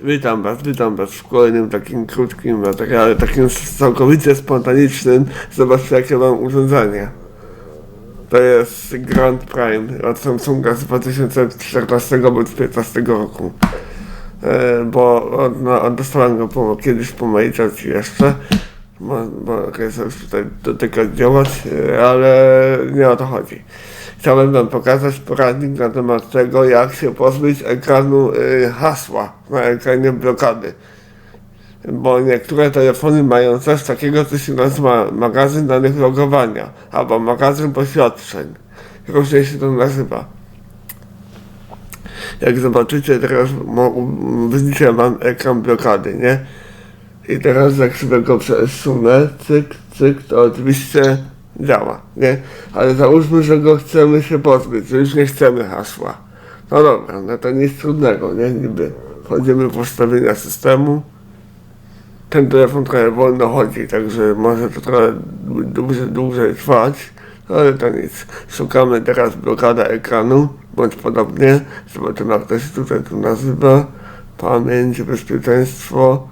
Witam Was, witam Was w kolejnym takim krótkim materiale, takim całkowicie spontanicznym. Zobaczcie jakie mam urządzenie. To jest Grand Prime od Samsunga z 2014 bądź 2015 roku. E, bo od, no, go po, kiedyś po mojej jeszcze. Bo, bo już tutaj dotykać, działać, e, ale nie o to chodzi. Chciałem Wam pokazać poradnik na temat tego, jak się pozbyć ekranu y, hasła na ekranie blokady. Bo niektóre telefony mają coś takiego, co się nazywa magazyn danych logowania albo magazyn poświadczeń. Różnie się to nazywa. Jak zobaczycie teraz, widzicie, mam ekran blokady, nie? I teraz jak sobie go przesunę, cyk, cyk, to oczywiście działa, nie? Ale załóżmy, że go chcemy się pozbyć, że już nie chcemy hasła. No dobra, no to nic trudnego, nie? Niby wchodzimy w ustawienia systemu. Ten telefon trochę wolno chodzi, także może to trochę dłużej, dłużej trwać, ale to nic. Szukamy teraz blokada ekranu, bądź podobnie. Zobaczymy jak to się tutaj tu nazywa. Pamięć, bezpieczeństwo.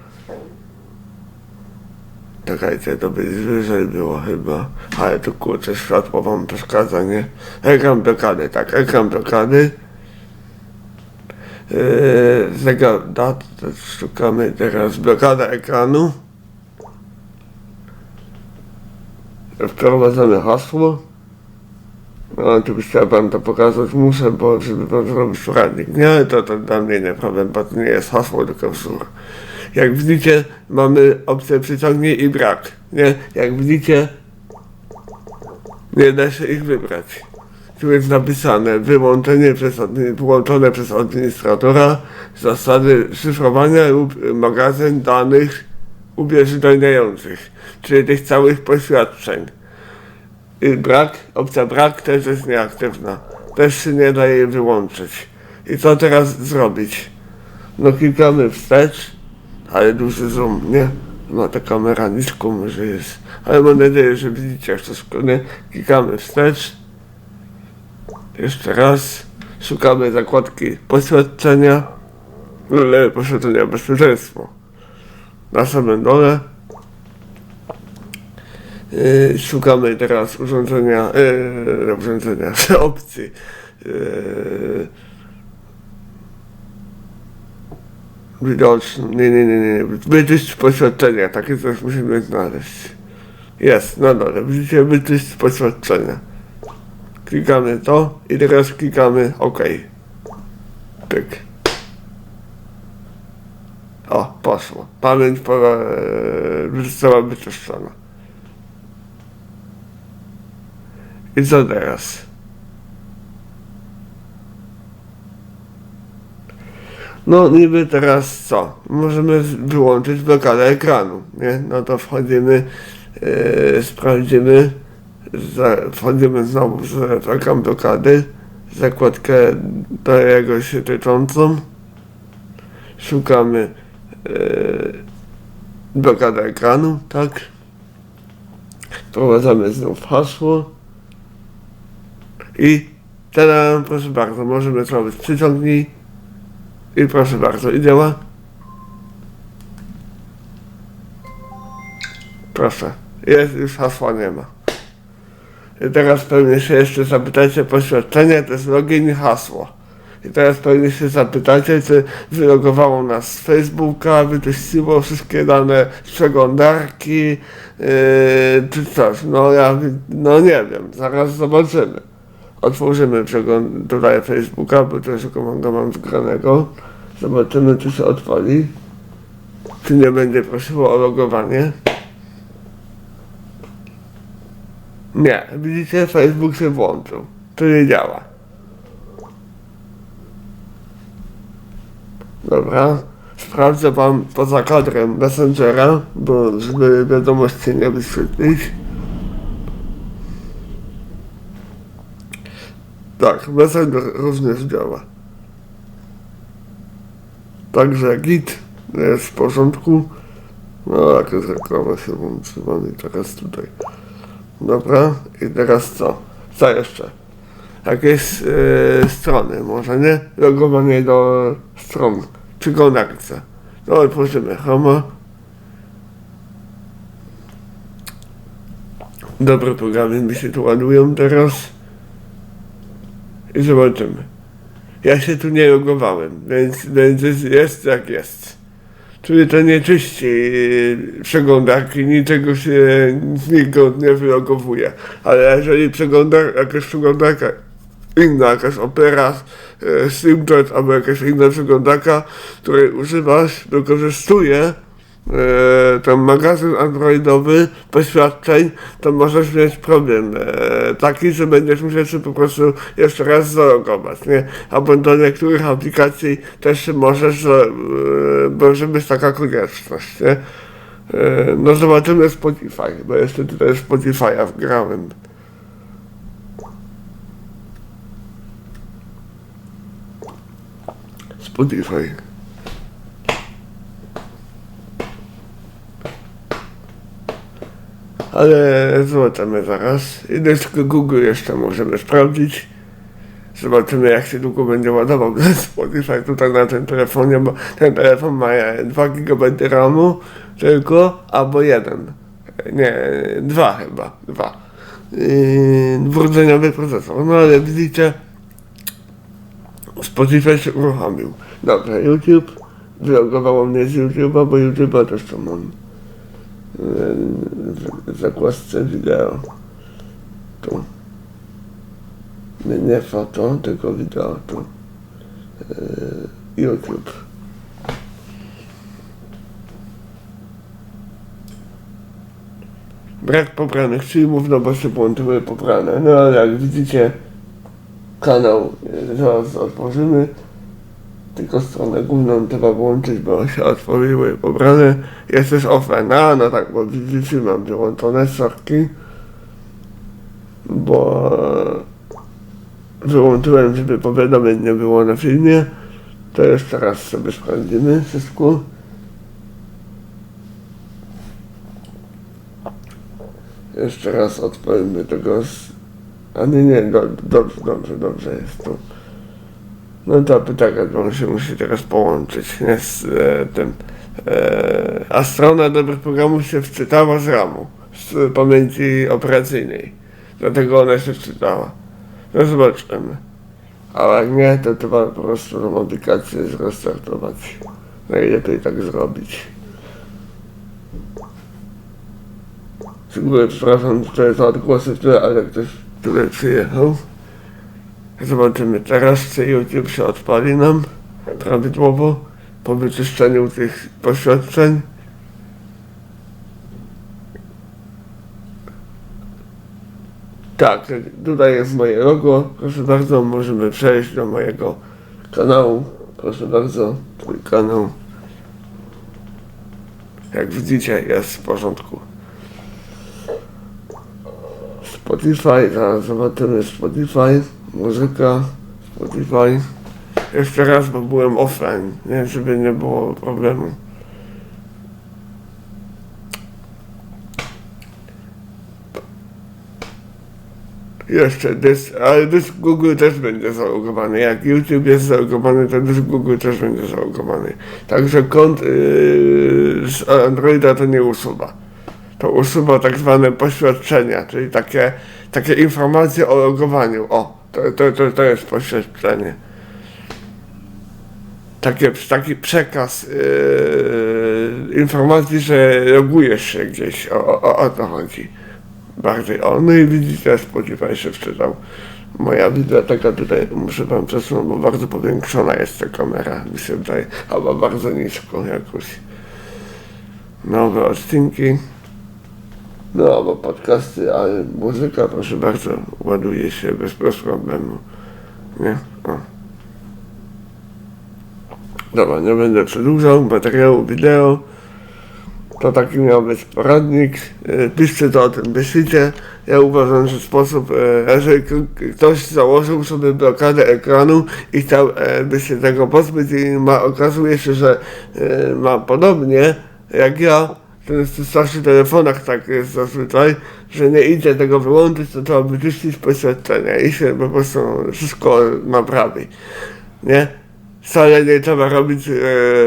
Czekajcie, to by wyżej było chyba. Ale tu kurczę, światło wam przeszkadza, nie? Ekran blokady, tak, ekran blokady. Yy, zegar dat, szukamy teraz blokada ekranu. Wprowadzamy hasło. No oczywiście wam to pokazać muszę, bo żeby wam zrobić poradnik. Nie, to, to dla mnie nie problem, bo to nie jest hasło, tylko wzór. Jak widzicie, mamy opcję przyciągnij i brak. Nie? Jak widzicie, nie da się ich wybrać. Tu jest napisane wyłączenie przez, wyłączone przez administratora zasady szyfrowania lub magazyn danych ubezpieczających, czyli tych całych poświadczeń. I brak, opcja brak też jest nieaktywna. Też się nie da jej wyłączyć. I co teraz zrobić? No klikamy wstecz, ale duży zoom, nie? No ta kamera nisko może jest. Ale mam nadzieję, że widzicie jak wszystko, nie? Klikamy wstecz. Jeszcze raz. Szukamy zakładki poświadczenia. Ale poświadczenia bezpieczeństwo. Na samym dole. Yy, szukamy teraz urządzenia, yy, urządzenia, opcji. Yy, widoczny, nie, nie, nie, nie, wyczyść poświadczenia, takie coś musimy znaleźć. Jest, na dole, widzicie, wyczyść poświadczenia. Klikamy to i teraz klikamy OK. Pyk. O, poszło. Pamięć pora, e, została wyczyszczona. I co teraz? No niby teraz co? Możemy wyłączyć blokadę ekranu, nie? No to wchodzimy, e, sprawdzimy, za, wchodzimy znowu z ekran blokady, zakładkę do jego się tyczącą, szukamy e, blokadę ekranu, tak? Wprowadzamy znów hasło i teraz proszę bardzo, możemy zrobić przyciągnij i proszę bardzo, i działa. Proszę, jest już hasła nie ma. I teraz pewnie się jeszcze zapytacie poświadczenie, to jest login i hasło. I teraz pewnie się zapytacie, czy wylogowało nas z Facebooka, wyczyściło wszystkie dane z przeglądarki, yy, czy coś. No ja, no nie wiem, zaraz zobaczymy. Otworzymy przegląd tutaj Facebooka, bo też go mam, go mam zgranego. Zobaczymy, czy się odpali. Czy nie będzie prosiło o logowanie. Nie, widzicie, Facebook się włączył. To nie działa. Dobra, sprawdzę wam poza kadrem Messengera, bo żeby wiadomości nie wyświetlić. Tak, Messenger również działa. Także git jest w porządku. No, jakaś reklama się włączyła i teraz tutaj. Dobra, i teraz co? Co jeszcze? Jakieś e, strony, może nie? Logowanie do stron, przeglądarce. No otworzymy Chroma. Dobre programy mi się tu ładują teraz. I zobaczymy. Ja się tu nie logowałem, więc, więc jest, jak jest. Czyli to nie czyści przeglądarki, niczego się znikąd nie wylogowuje. Ale jeżeli przeglądar, jakaś przeglądarka inna, jakaś opera, e, SteamChat albo jakaś inna przeglądarka, której używasz, wykorzystuje e, ten magazyn androidowy poświadczeń, to możesz mieć problem e, taki, że będziesz musiał się po prostu jeszcze raz zalogować, nie? Albo do niektórych aplikacji też możesz, e, może być taka konieczność, nie? E, no zobaczymy Spotify, bo jeszcze tutaj Spotify'a wgrałem. Spotify. Ale zobaczymy zaraz. I dysk Google jeszcze możemy sprawdzić. Zobaczymy jak się długo będzie ładował ten Spotify tutaj na tym telefonie, bo ten telefon ma 2 GB RAMu tylko, albo jeden. Nie, dwa chyba, dwa. Yy, procesor. No ale widzicie, Spotify się uruchomił. Dobrze, YouTube. Wylogowało mnie z YouTube'a, bo YouTube'a też to mam. W zakładce wideo. Tu. Nie, foto, tylko wideo tu. Yy, YouTube. Brak pobranych filmów, no bo się włączyły pobrane. No ale jak widzicie, kanał e, zaraz otworzymy. Tylko stronę główną trzeba włączyć, bo się otworzyły pobrane. Jest też offline. No tak, bo widzicie mam wyłączone sorki. Bo wyłączyłem, żeby powiadomień nie było na filmie. To jeszcze raz sobie sprawdzimy wszystko. Jeszcze raz odpalimy tego z... A nie, nie, do, dobrze, dobrze, dobrze jest to. No pytaka, bo on się musi teraz połączyć, nie, z e, tym. E, a strona dobrych programów się wczytała z RAMu, z pamięci operacyjnej. Dlatego ona się wczytała. No zobaczymy. A jak nie, to trzeba po prostu tą aplikację zrestartować. Najlepiej tak zrobić. Z przepraszam, to jest odgłosy w tle, ale ktoś tutaj przyjechał. Zobaczymy teraz, czy YouTube się odpali nam prawidłowo po wyczyszczeniu tych poświadczeń. Tak, tutaj jest moje logo. Proszę bardzo, możemy przejść do mojego kanału. Proszę bardzo, twój kanał. Jak widzicie, jest w porządku. Spotify, zaraz zobaczymy Spotify, muzyka, Spotify. Jeszcze raz, bo byłem offline, nie, żeby nie było problemu. Jeszcze dysk, ale dysk Google też będzie zalogowany. Jak YouTube jest zalogowany, to dysk Google też będzie zalogowany. Także kont yy, z Androida to nie usuwa. To usuwa tak zwane poświadczenia, czyli takie, takie informacje o logowaniu. O, to, to, to, to jest poświadczenie. Takie, taki przekaz yy, informacji, że logujesz się gdzieś. O, o, o, to chodzi bardziej. O, no i widzicie, Spotify się wczytał. Moja biblioteka tutaj muszę wam przesunąć, bo bardzo powiększona jest ta kamera, mi się wydaje, albo bardzo nisko jakoś. Nowe odcinki. No, albo podcasty, ale muzyka, proszę bardzo, ładuje się bez, problemu. Nie? O. Dobra, nie będę przedłużał materiału wideo. To taki miał być poradnik. E, Piszcie to o tym, myślicie. Ja uważam, że sposób, e, jeżeli ktoś założył sobie blokadę ekranu i chciał e, by się tego pozbyć i ma, okazuje się, że ma podobnie jak ja, to jest w starszych telefonach tak jest zazwyczaj, że nie idzie tego wyłączyć, to trzeba wyczyścić poświadczenia i się po prostu wszystko naprawi. Nie? wcale nie trzeba robić e,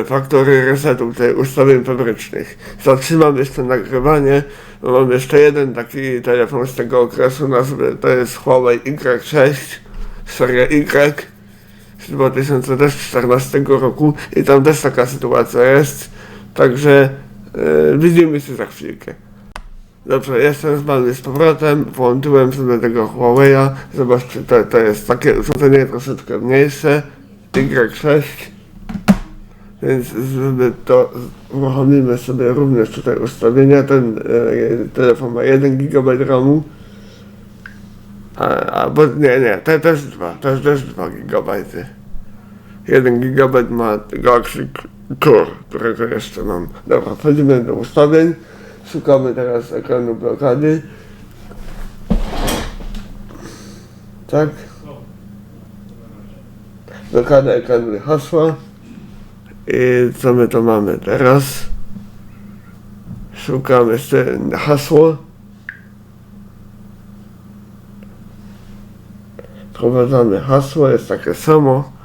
faktory resetu tutaj ustawień fabrycznych. Zatrzymam jeszcze nagrywanie, bo mam jeszcze jeden taki telefon z tego okresu, nazwy to jest Huawei Y6, seria Y z 2014 roku i tam też taka sytuacja jest, także widzimy się za chwilkę. Dobrze, jestem z wami z powrotem, włączyłem sobie tego Huawei'a, zobaczcie, to, to jest takie urządzenie troszeczkę mniejsze, Y6, więc żeby to uruchomimy sobie również tutaj ustawienia, ten e, telefon ma 1 GB RAMu, a, a bo nie, nie, te też dwa, też, też 2 GB. 1 GB ma Galaxy Core, którego jeszcze mam. Dobra, wchodzimy do ustawień. Szukamy teraz ekranu blokady. Tak. Blokada ekranu hasła. I co my to mamy teraz? Szukamy jeszcze hasło. Wprowadzamy hasło, jest takie samo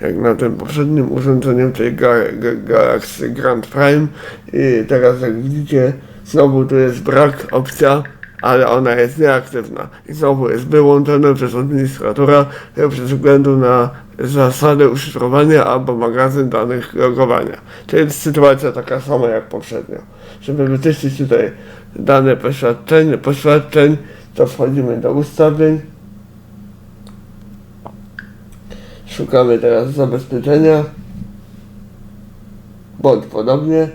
jak na tym poprzednim urządzeniu, czyli Ga- Ga- Galaxy Grand Prime i teraz jak widzicie znowu tu jest brak opcja, ale ona jest nieaktywna i znowu jest wyłączona przez administratora ze względu na zasady uszyfrowania albo magazyn danych logowania. To jest sytuacja taka sama jak poprzednio. Żeby wyczyścić tutaj dane poświadczeń, poświadczeń to wchodzimy do ustawień Szukamy teraz zabezpieczenia. Bądź podobnie.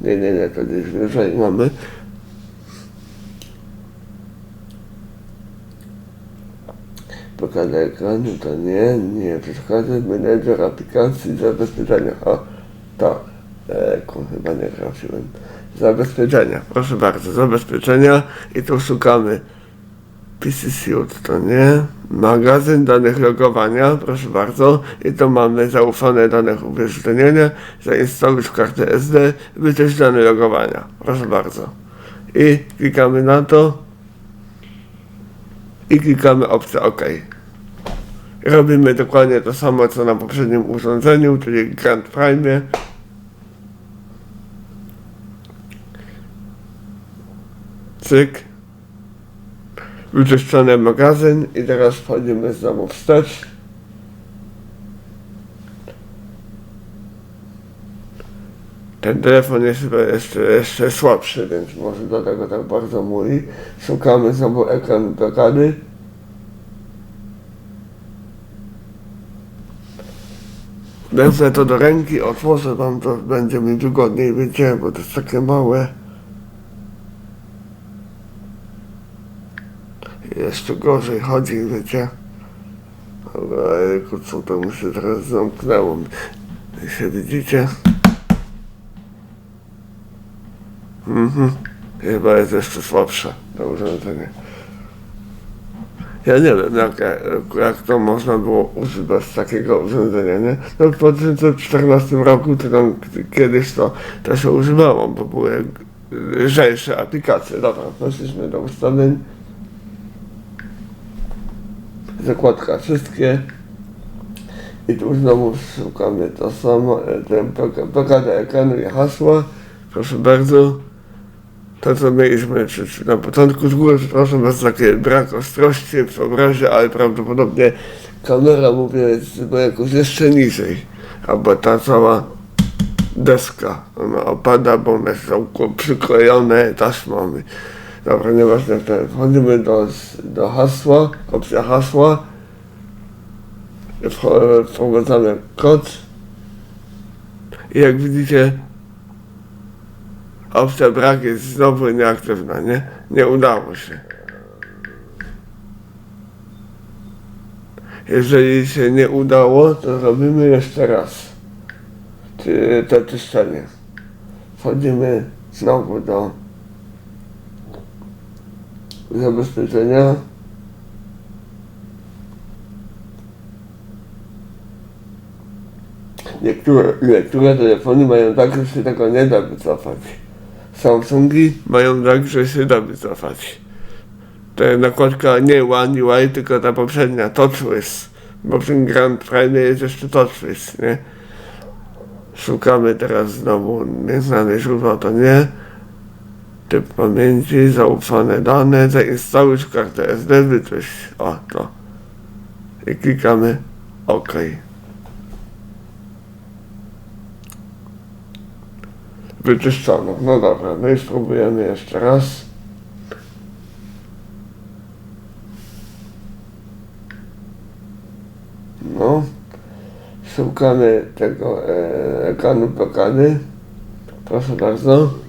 Nie, nie, nie, to gdzieś wyżej mamy. Pokażę ekranu, to nie, nie przeszkadza. Menedżer aplikacji zabezpieczenia. O, to, e, chyba nie trafiłem. Zabezpieczenia, proszę bardzo, zabezpieczenia. I tu szukamy. PC Suite, to nie, magazyn danych logowania, proszę bardzo, i to mamy zaufane dane uwierzytelnienia, zainstaluj kartę SD, wyczyść dane logowania, proszę bardzo. I klikamy na to. I klikamy opcję OK. Robimy dokładnie to samo co na poprzednim urządzeniu, czyli Grand Prime. Cyk, wyczyszczony magazyn i teraz wchodzimy znowu wstecz. Ten telefon jest jeszcze, jeszcze słabszy, więc może dlatego tak bardzo mówi. Szukamy znowu ekran blokady. Wezmę to do ręki, otworzę wam to, będzie mi wygodniej, wiecie, bo to jest takie małe. Jeszcze gorzej chodzi, wiecie. Ojejku, co to mi się teraz zamknęło. Się widzicie? Mhm. Chyba jest jeszcze słabsze to urządzenie. Ja nie wiem, jak, jak to można było używać takiego urządzenia, nie? No w 2014 roku, to tam kiedyś to, to się używało, bo były lżejsze aplikacje. Dobra, poszliśmy do ustawień zakładka. Wszystkie. I tu znowu szukamy to samo, ten blokada ekranu i hasła, proszę bardzo. To co mieliśmy czy, czy na początku z góry, przepraszam was za taki brak ostrości w obrazie, ale prawdopodobnie kamera mówię jest jakoś jeszcze niżej, albo ta cała deska, ona opada, bo one są przyklejone taśmami. Dobra, nieważne, wchodzimy do, do hasła, opcja hasła, wprowadzamy kod i jak widzicie opcja brak jest znowu nieaktywna, nie? Nie udało się. Jeżeli się nie udało, to robimy jeszcze raz to czyszczenie. Wchodzimy znowu do zabezpieczenia. Niektóre, niektóre telefony mają tak, że się tego nie da wycofać. Samsungi mają tak, że się da wycofać. To nakładka nie One UI, tylko ta poprzednia, TouchWiz. Bo w tym Grand Prime jest jeszcze TouchWiz, nie? Szukamy teraz znowu nieznane źródło, to nie. Typ pamięci, zaufane dane, zainstaluj kartę SD, wyczyść. O, to. I klikamy OK. Wyczyszczono. No dobra, no i spróbujemy jeszcze raz. No. Szukamy tego e, ekranu blokady. Proszę bardzo.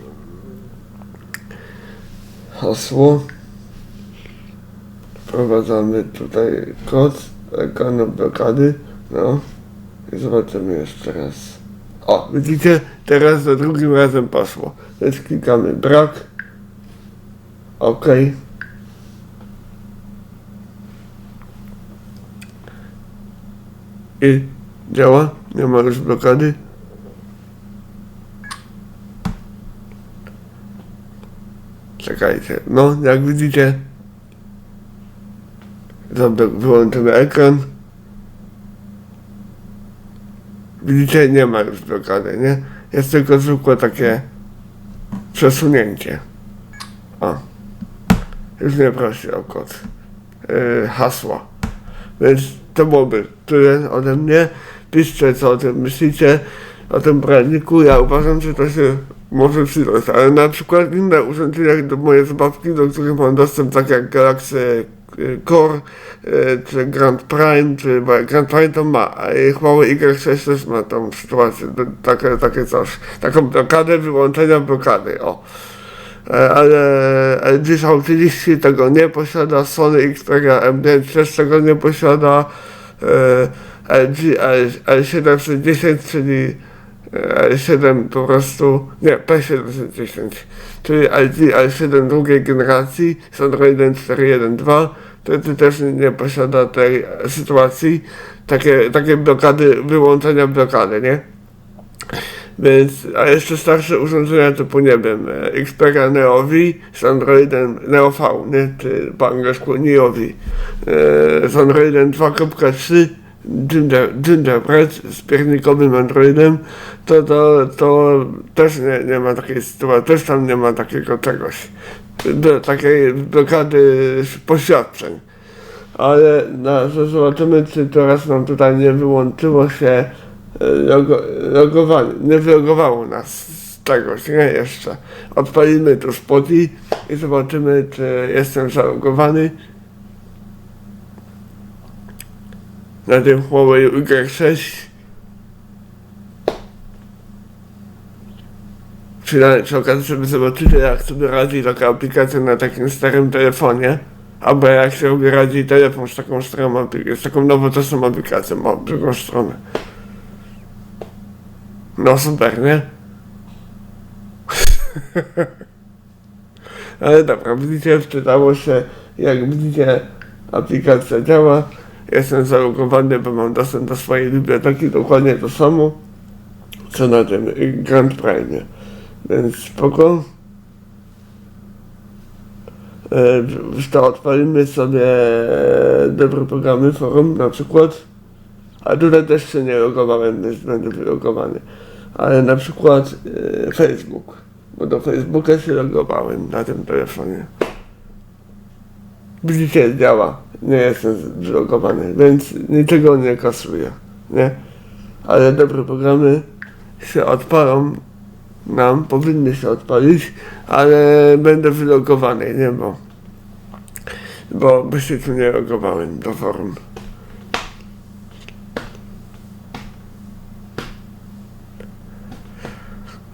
Hasło. Wprowadzamy tutaj kod ekranu blokady. No. I zobaczymy jeszcze raz. O, widzicie? Teraz za drugim razem poszło. Więc klikamy brak. OK. I działa? Nie ma już blokady? Czekajcie. No, jak widzicie, Dobra, wyłączymy ekran. Widzicie, nie ma już blokady, nie? Jest tylko zwykłe takie przesunięcie. O. Już nie prosi o kod. Yy, hasła. Więc to byłoby tyle ode mnie. Piszcie, co o tym myślicie, o tym poradniku. Ja uważam, że to się może przydać, ale na przykład inne urządzenia, do moje zabawki, do których mam dostęp, tak jak Galaxy y, Core, y, czy Grand Prime, czy Grand Prime to ma, mały Y6 też ma tą sytuację, takie, takie coś, taką blokadę wyłączenia blokady, o. E, Ale LG V30 tego nie posiada, Sony Xperia M5 też tego nie posiada, e, LG L, L760, czyli e, L7 po prostu, nie, P710, czyli LG L7 drugiej generacji z Androidem 4.1.2, to ty też nie posiada tej sytuacji, takie, takie blokady, wyłączenia blokady, nie? Więc, a jeszcze starsze urządzenia typu, nie wiem, e, Xperia Neo V z Androidem Neo V, nie? Czy po angielsku Neo V, z Androidem 2.3 Ginger, Gingerbread z piernikowym Androidem, to, to, to też nie, nie ma takiej sytuacji, też tam nie ma takiego czegoś, do, takiej blokady poświadczeń. Ale że zobaczymy, czy teraz nam tutaj nie wyłączyło się e, logo, logowanie, nie wylogowało nas z czegoś, nie jeszcze. Odpalimy tu Spotify i zobaczymy, czy jestem zalogowany. Na tym Huawei Y6. Przy, przy okazji, żeby zobaczyć, jak sobie radzi taka aplikacja na takim starym telefonie. Albo jak robi radzi telefon z taką starą z taką nowoczesną aplikacją, drugą stronę. No super, nie? Ale dobra, widzicie, wczytało się, jak widzicie, aplikacja działa. Jestem zalogowany, bo mam dostęp do swojej biblioteki, dokładnie to samo, co na tym Grand Prime. Więc spoko. E, to odpalimy sobie dobre programy, forum na przykład. A tutaj też się nie logowałem, więc będę wylogowany. Ale na przykład e, Facebook. Bo do Facebooka się logowałem na tym telefonie. Widzicie, działa. Nie jestem zlogowany, więc niczego nie kasuję, nie? Ale dobre programy się odpalą nam, powinny się odpalić, ale będę wylogowany, nie? Bo, bo, bo się tu nie logowałem do forum.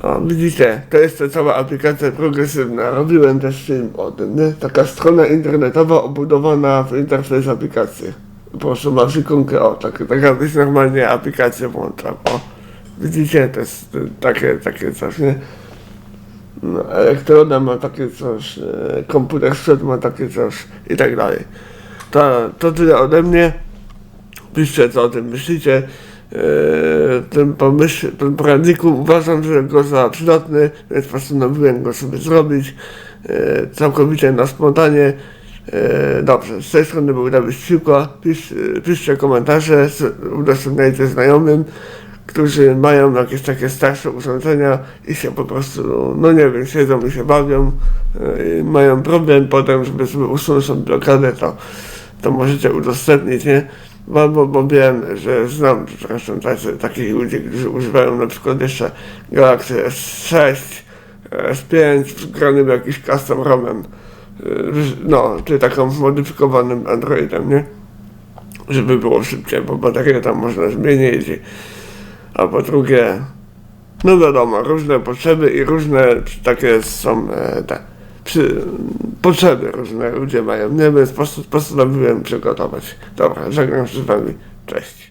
O, widzicie, to jest ta cała aplikacja progresywna. Robiłem też film o tym, nie? Taka strona internetowa obudowana w interfejs aplikacji. Proszę, masz ikonkę, o, tak, taka byś normalnie aplikację włączam, o. Widzicie, to jest y, takie, takie coś, nie? No, elektroda ma takie coś, e, komputer szedł ma takie coś i tak dalej. To, to tyle ode mnie. Piszcie co o tym myślicie. Ten pomysł, ten poradniku uważam, że go za przydatny, więc postanowiłem go sobie zrobić e, całkowicie na spontanie. E, Dobrze, z tej strony był Dawid Siłko. Pisz, piszcie komentarze, udostępniajcie znajomym, którzy mają jakieś takie starsze urządzenia i się po prostu, no nie wiem, siedzą i się bawią, e, i mają problem potem, żeby sobie usunąć blokadę, to, to możecie udostępnić, nie? Bo, bo, bo wiem, że znam zresztą tacy, takich ludzi, którzy używają na przykład jeszcze Galaxy S6, S5 z granym jakimś custom ROMem, y, no, czy taką modyfikowanym Androidem, nie? Żeby było szybciej, bo baterię tam można zmienić, a po drugie, no wiadomo, różne potrzeby i różne takie są e, te przy, potrzeby różne ludzie mają, nie? Więc post- postanowiłem przygotować. Dobra, żegnam się z wami, cześć.